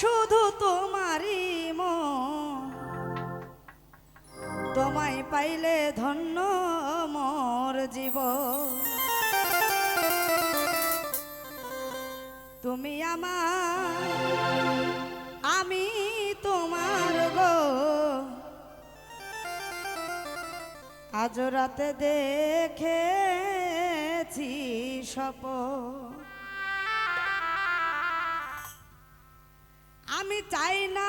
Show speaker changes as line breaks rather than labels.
শুধু তোমারই তোমায় পাইলে ধন্য মোর জীব তুমি আমার, আমি তোমার গো। আজ রাতে দেখেছি সপ আমি চাই না